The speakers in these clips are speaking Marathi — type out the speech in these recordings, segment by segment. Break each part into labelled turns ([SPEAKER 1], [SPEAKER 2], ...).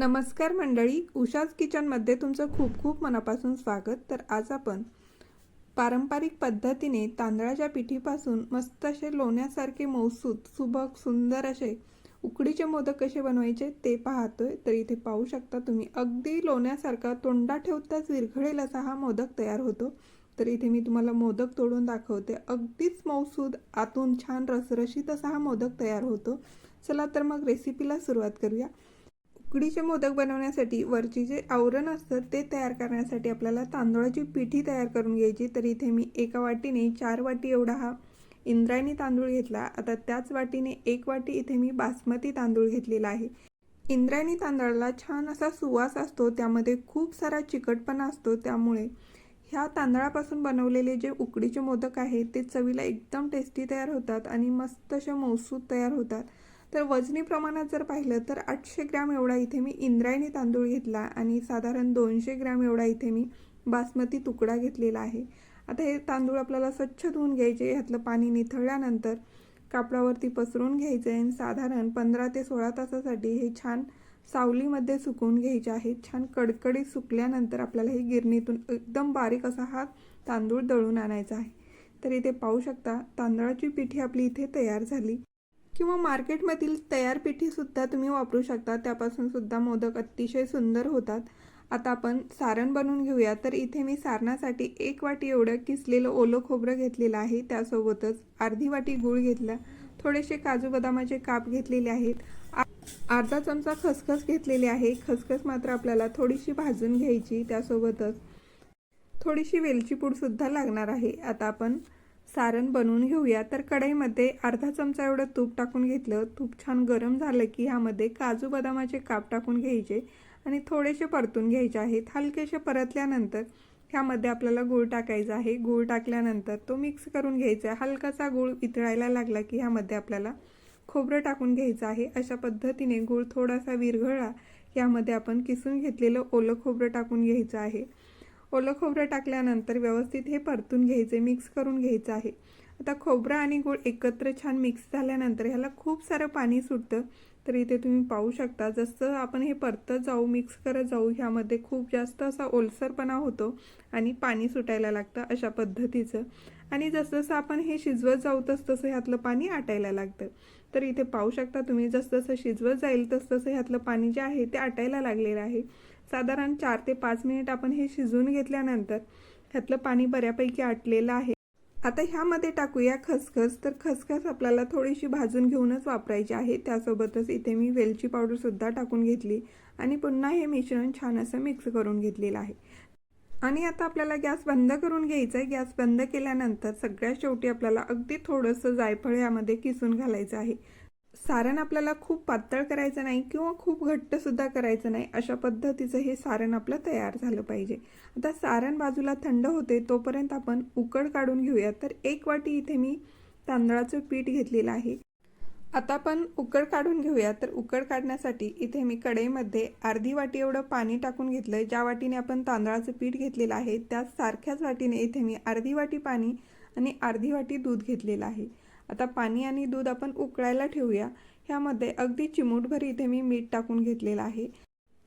[SPEAKER 1] नमस्कार मंडळी उषाज किचनमध्ये तुमचं खूप खूप मनापासून स्वागत. तर आज आपण पारंपरिक पद्धतीने तांदळाच्या पिठीपासून मस्त असे लोण्यासारखे मौसूद सुबक सुंदर असे उकडीचे मोदक कसे बनवायचे ते पाहतोय. तर इथे पाहू शकता तुम्ही अगदी लोण्यासारखा तोंडा ठेवताच विरघळेल असा हा मोदक तयार होतो. तर इथे मी तुम्हाला मोदक तोडून दाखवते. अगदीच मौसूद आतून छान रसरशीत असा हा मोदक तयार होतो. चला तर मग रेसिपीला सुरुवात करूया. उकडीचे मोदक बनवण्यासाठी वरची जे आवरण असतं ते तयार करण्यासाठी आपल्याला तांदूळाची पिठी तयार करून घ्यायची. तर इथे मी एका वाटीने चार वाटी एवढा हा इंद्रायणी तांदूळ घेतला. आता त्याच वाटीने एक वाटी इथे मी बासमती तांदूळ घेतलेला आहे. इंद्रायणी तांदळाला छान असा सुवास असतो त्यामध्ये खूप सारा चिकटपणा असतो. त्यामुळे ह्या तांदळापासून बनवलेले जे उकडीचे मोदक आहेत ते चवीला एकदम टेस्टी तयार होतात आणि मस्त असे मौसूद तयार होतात. तर वजनी प्रमाणात जर पाहिलं तर आठशे ग्रॅम एवढा इथे मी इंद्रायणी तांदूळ घेतला आणि साधारण दोनशे ग्रॅम एवढा इथे मी बासमती तुकडा घेतलेला आहे. आता हे तांदूळ आपल्याला स्वच्छ धुवून घ्यायचे ह्यातलं पाणी निथळल्यानंतर कापडावरती पसरून घ्यायचं आहे आणि साधारण पंधरा ते सोळा तासासाठी हे छान सावलीमध्ये सुकवून घ्यायचे आहे. छान कडकडीत सुकल्यानंतर आपल्याला हे गिरणीतून एकदम बारीक असा हा तांदूळ दळून आणायचा आहे. तर इथे पाहू शकता तांदळाची पिठी आपली इथे तयार झाली. किंवा मार्केटमधील तयार पिठीसुद्धा तुम्ही वापरू शकता. त्यापासून सुद्धा मोदक अतिशय सुंदर होतात. आता आपण सारण बनवून घेऊया. तर इथे मी सारणासाठी एक वाटी एवढं किसलेलं ओलं खोबरं घेतलेलं आहे. त्यासोबतच अर्धी वाटी गूळ घेतला. थोडेसे काजू बदामाचे काप घेतलेले आहेत. अर्धा चमचा खसखस घेतलेली आहे. खसखस मात्र आपल्याला थोडीशी भाजून घ्यायची. त्यासोबतच थोडीशी वेलची पूडसुद्धा लागणार आहे. आता आपण सारण बनवून घेऊया. तर कढईमध्ये अर्धा चमचा एवढं तूप टाकून घेतलं. तूप छान गरम झालं की ह्यामध्ये काजू बदामाचे काप टाकून घ्यायचे आणि थोडेसे परतून घ्यायचे आहेत. हलकेसे परतल्यानंतर ह्यामध्ये आपल्याला गूळ टाकायचा आहे. गूळ टाकल्यानंतर तो मिक्स करून घ्यायचा आहे. हलकासा गूळ वितळायला लागला की ह्यामध्ये आपल्याला खोबरं टाकून घ्यायचं आहे. अशा पद्धतीने गूळ थोडासा विरघळला यामध्ये आपण किसून घेतलेलं ओलं खोबरं टाकून घ्यायचं आहे. ओलं खोबरं टाकल्यानंतर व्यवस्थित हे परतून घ्यायचे मिक्स करून घ्यायचं आहे. आता खोबरं आणि गूळ एकत्र छान मिक्स झाल्यानंतर ह्याला खूप सारं पाणी सुटतं. तर इथे तुम्ही पाहू शकता जसं आपण हे परतत जाऊ मिक्स करत जाऊ ह्यामध्ये खूप जास्त असा ओलसरपणा होतो आणि पाणी सुटायला लागतं अशा पद्धतीचं. आणि जसजसं आपण हे शिजवत जाऊ तस तसं ह्यातलं पाणी आटायला लागतं. तर इथे पाहू शकता तुम्ही जसजसं शिजवत जाईल तसतसं ह्यातलं पाणी जे आहे ते आटायला लागलेलं आहे. साधारण चार ते पाच मिनिट आपण हे शिजवून घेतल्यानंतर ह्यातलं पाणी बऱ्यापैकी आटलेलं आहे. आता ह्यामध्ये टाकूया खसखस. तर खसखस आपल्याला थोडीशी भाजून घेऊनच वापरायची आहे. त्यासोबतच इथे मी वेलची पावडरसुद्धा टाकून घेतली आणि पुन्हा हे मिश्रण छान असं मिक्स करून घेतलेलं आहे. आणि आता आपल्याला गॅस बंद करून घ्यायचा आहे गॅस बंद केल्यानंतर सगळ्यात शेवटी आपल्याला अगदी थोडंसं जायफळ यामध्ये किसून घालायचं आहे. सारण आपल्याला खूप पातळ करायचं नाही किंवा खूप घट्टसुद्धा करायचं नाही अशा पद्धतीचं हे सारण आपलं तयार झालं पाहिजे. आता सारण बाजूला थंड होते तोपर्यंत आपण उकड काढून घेऊया. तर एक वाटी इथे मी तांदळाचं पीठ घेतलेलं आहे. आता आपण उकड काढून घेऊया. तर उकड काढण्यासाठी इथे मी कढईमध्ये अर्धी वाटी एवढं पाणी टाकून घेतलं आहे ज्या वाटीने आपण तांदळाचं पीठ घेतलेलं आहे त्या सारख्याच वाटीने इथे मी अर्धी वाटी पाणी आणि अर्धी वाटी दूध घेतलेलं आहे. आता पाणी आणि दूध आपण उकळायला ठेवूया. ह्यामध्ये अगदी चिमूटभर इथे मी मीठ टाकून घेतलेलं आहे.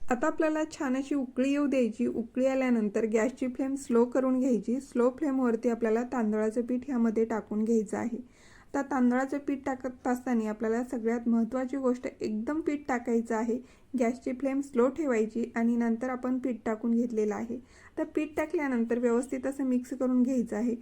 [SPEAKER 1] आता आपल्याला छान अशी उकळी येऊ द्यायची. उकळी आल्यानंतर गॅसची फ्लेम स्लो करून घ्यायची. स्लो फ्लेमवरती आपल्याला तांदळाचं पीठ ह्यामध्ये टाकून घ्यायचं आहे. आता तांदळाचं पीठ टाकत असताना आपल्याला सगळ्यात महत्त्वाची गोष्ट एकदम पीठ टाकायचं आहे. गॅसची फ्लेम स्लो ठेवायची आणि नंतर आपण पीठ टाकून घेतलेलं आहे. तर पीठ टाकल्यानंतर व्यवस्थित असं मिक्स करून घ्यायचं आहे.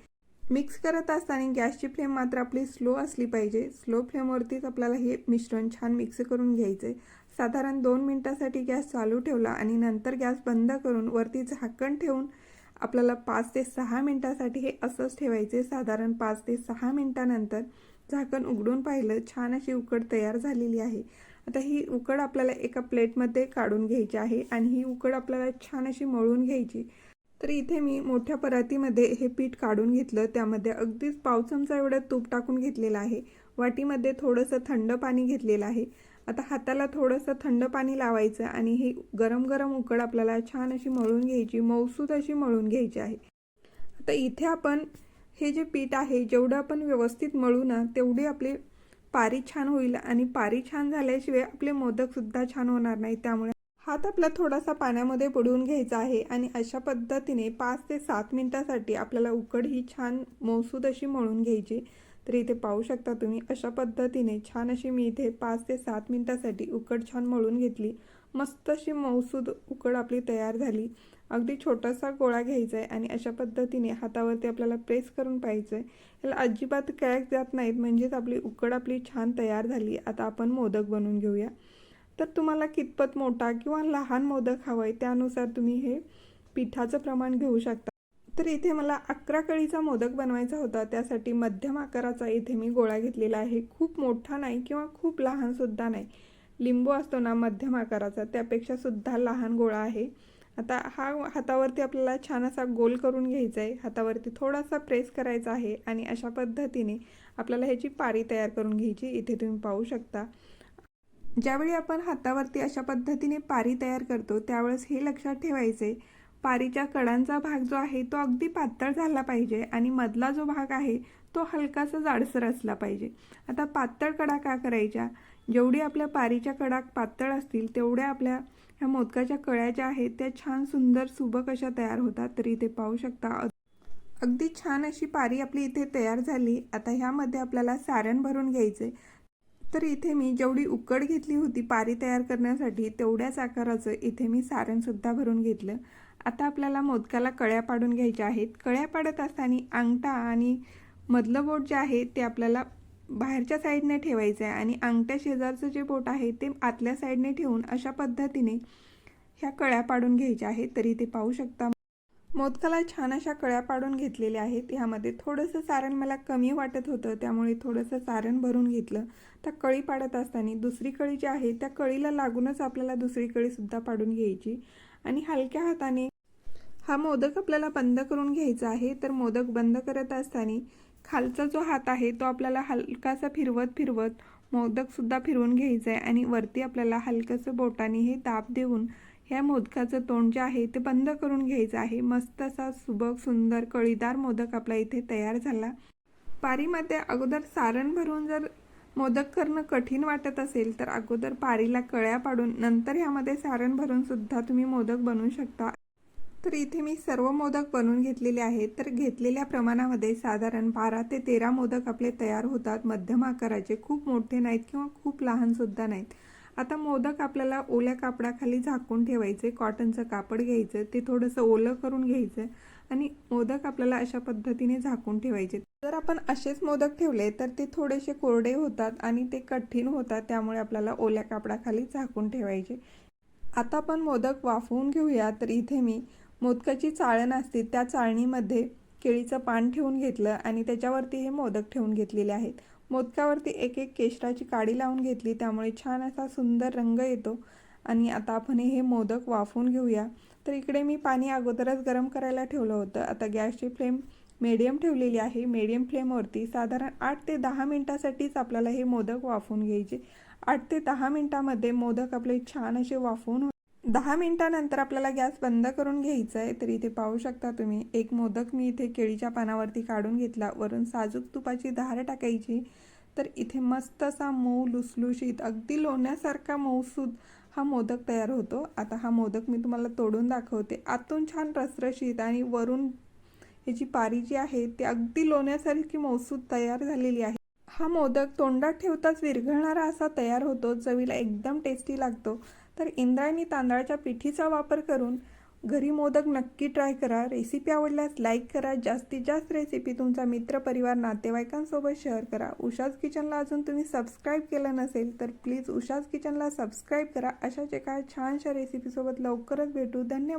[SPEAKER 1] मिक्स करत असताना गॅसची फ्लेम मात्र आपली स्लो असली पाहिजे. स्लो फ्लेमवरतीच आपल्याला हे मिश्रण छान मिक्स करून घ्यायचं. आहे साधारण दोन मिनटासाठी गॅस चालू ठेवला आणि नंतर गॅस बंद करून वरती झाकण ठेवून आपल्याला पाच ते सहा मिनटासाठी हे असंच ठेवायचे. साधारण पाच ते सहा मिनटानंतर झाकण उघडून पाहिलं छान अशी उकड तयार झालेली आहे. आता ही उकड आपल्याला एका प्लेटमध्ये काढून घ्यायची आहे आणि ही उकड आपल्याला छान अशी मळून घ्यायची. तर इथे मी मोठ्या परातीमध्ये हे पीठ काढून घेतलं. त्यामध्ये अगदीच पाव चमचा एवढं तूप टाकून घेतलेलं आहे. वाटीमध्ये थोडंसं थंड पाणी घेतलेलं आहे. आता हाताला थोडंसं थंड पाणी लावायचं आणि ही गरम गरम उकड आपल्याला छान अशी मळून घ्यायची मौसूद अशी मळून घ्यायची आहे. आता इथे आपण हे जे पीठ आहे जेवढं आपण व्यवस्थित मळू ना तेवढी आपली पारी छान होईल आणि पारी छान झाल्याशिवाय आपले मोदकसुद्धा छान होणार नाही. त्यामुळे हात आपला थोडासा पाण्यामध्ये बुडवून घ्यायचा आहे आणि अशा पद्धतीने पाच ते सात मिनटासाठी आपल्याला उकड ही छान मौसूद अशी मळून घ्यायची. तर इथे पाहू शकता तुम्ही अशा पद्धतीने छान अशी मी इथे पाच ते सात मिनटासाठी उकड छान मळून घेतली. मस्त अशी मौसूद उकड आपली तयार झाली. अगदी छोटासा गोळा घ्यायचा आहे आणि अशा पद्धतीने हातावरती आपल्याला प्रेस करून पाहायचं आहे याला अजिबात क्रॅक जात नाहीत म्हणजेच आपली उकड आपली छान तयार झाली. आता आपण मोदक बनवून घेऊया. तर तुम्हाला कितपत मोठा किंवा लहान मोदक हवं आहे त्यानुसार तुम्ही हे पिठाचं प्रमाण घेऊ शकता. तर इथे मला अकरा कळीचा मोदक बनवायचा होता. त्यासाठी मध्यम आकाराचा इथे मी गोळा घेतलेला आहे. खूप मोठा नाही किंवा खूप लहानसुद्धा नाही. लिंबू असतो ना मध्यम आकाराचा. त्यापेक्षा सुद्धा लहान गोळा आहे. आता हा हातावरती आपल्याला छान असा गोल करून घ्यायचा आहे हातावरती थोडासा प्रेस करायचा आहे आणि अशा पद्धतीने आपल्याला ह्याची पारी तयार करून घ्यायची. इथे तुम्ही पाहू शकता. ज्यावेळी आपण हातावरती अशा पद्धतीने पारी तयार करतो त्यावेळेस हे लक्षात ठेवायचे पारीच्या कडांचा भाग जो आहे तो अगदी पातळ झाला पाहिजे आणि मधला जो भाग आहे तो हलकासा जाडसर असला पाहिजे. आता पातळ कडा का करायच्या? जेवढी आपल्या पारीच्या कडा पातळ असतील तेवढ्या आपल्या ह्या मोदकाच्या कळ्या ज्या आहेत त्या छान सुंदर सुबक अशा तयार होतात तर इथे पाहू शकता. अगदी छान अशी पारी आपली इथे तयार झाली. आता ह्यामध्ये आपल्याला सारण भरून घ्यायचे. तर इथे मी जेवढी उकड घेतली होती पारी तयार करण्यासाठी तेवढ्याच आकाराचं इथे मी सारणसुद्धा भरून घेतलं. आता आपल्याला मोदकाला कळ्या पाडून घ्यायच्या आहेत. कळ्या पाडत असताना अंगठा आणि मधलं बोट जे आहे ते आपल्याला बाहेरच्या साईडने ठेवायचं आहे आणि अंगठ्या शेजारचं जे बोट आहे ते आतल्या साईडने ठेवून अशा पद्धतीने ह्या कळ्या पाडून घ्यायच्या आहेत. तरी ते पाहू शकता मोदकाला छान अशा कळ्या पाडून घेतलेल्या आहेत. ह्यामध्ये थोडंसं सारण मला कमी वाटत होतं त्यामुळे थोडंसं सारण भरून घेतलं. त्या कळी पाडत असताना दुसरी कळी जी आहे त्या कळीला लागूनच आपल्याला दुसरी कळीसुद्धा पाडून घ्यायची. आणि हलक्या हाताने हा मोदक आपल्याला बंद करून घ्यायचा आहे. तर मोदक बंद करत असताना खालचा जो हात आहे तो आपल्याला हलकासा फिरवत फिरवत मोदकसुद्धा फिरवून घ्यायचा आहे. आणि वरती आपल्याला हलकंसं बोटाने हे दाब देऊन ह्या मोदकाचं तोंड जे आहे ते बंद करून घ्यायचं आहे. मस्त असा सुबक सुंदर कळीदार मोदक आपला इथे तयार झाला. पारीमध्ये अगोदर सारण भरून जर मोदक करणं कठीण वाटत असेल तर अगोदर पारीला कळ्या पाडून नंतर ह्यामध्ये सारण भरून सुद्धा तुम्ही मोदक बनवू शकता. तर इथे मी सर्व मोदक बनवून घेतलेले आहेत. तर घेतलेल्या प्रमाणामध्ये साधारण बारा ते तेरा मोदक आपले तयार होतात. मध्यम आकाराचे खूप मोठे नाहीत किंवा खूप लहानसुद्धा नाहीत. आता मोदक आपल्याला ओल्या कापडाखाली झाकून ठेवायचे कॉटनचं कापड घ्यायचं ते थोडंसं ओलं करून घ्यायचं आणि मोदक आपल्याला अशा पद्धतीने झाकून ठेवायचे. जर आपण असेच मोदक ठेवले तर ते थोडेसे कोरडे होतात आणि ते कठीण होतात त्यामुळे आपल्याला ओल्या कापडाखाली झाकून ठेवायचे. आता आपण मोदक वाफवून घेऊया. तर इथे मी मोदकाची चाळण असते त्या चाळणीमध्ये केळीचं पान ठेवून घेतलं आणि त्याच्यावरती हे मोदक ठेवून घेतलेले आहेत. मोदकावरती एक एक केशराची काडी लावून घेतली. त्यामुळे छान असा सुंदर रंग येतो. आणि आता आपण हे मोदक वाफून घेऊया. तर इकडे मी पाणी अगोदरच गरम करायला ठेवलं होतं. आता गॅसची फ्लेम मीडियम ठेवलेली आहे. मीडियम फ्लेमवरती साधारण आठ ते दहा मिनटासाठीच आपल्याला हे मोदक वाफवून घ्यायचे. आठ ते दहा मिनटामध्ये मोदक आपले छान असे वाफवून दहा मिनटानंतर आपल्याला गॅस बंद करून घ्यायचा आहे तर इथे पाहू शकता तुम्ही एक मोदक मी इथे केळीच्या पानावरती काढून घेतला. वरून साजूक तुपाची धार टाकायची. तर इथे मस्त असा मऊ लुसलुशीत अगदी लोण्यासारखा मऊसूद हा मोदक तयार होतो. आता हा मोदक मी तुम्हाला तोडून दाखवते. आतून छान रसरशीत आणि वरून ह्याची पारी जी आहे ती अगदी लोण्यासारखी मौसूद तयार झालेली आहे. हा मोदक तोंडात ठेवताच विरघळणारा असा तयार होतो चवीला एकदम टेस्टी लागतो. तर इंद्रायणी तांदळाच्या पिठीचा वापर करून घरी मोदक नक्की ट्राय करा. रेसिपी आवडल्यास लाईक करा. जास्तीत जास्त रेसिपी तुमचा मित्रपरिवार नातेवाईकांसोबत शेअर करा. उषाज किचनला अजून तुम्ही सबस्क्राईब केलं नसेल तर प्लीज उषाज किचनला सबस्क्राईब करा. अशाच एका छानशा रेसिपीसोबत लवकरच भेटू. धन्यवाद.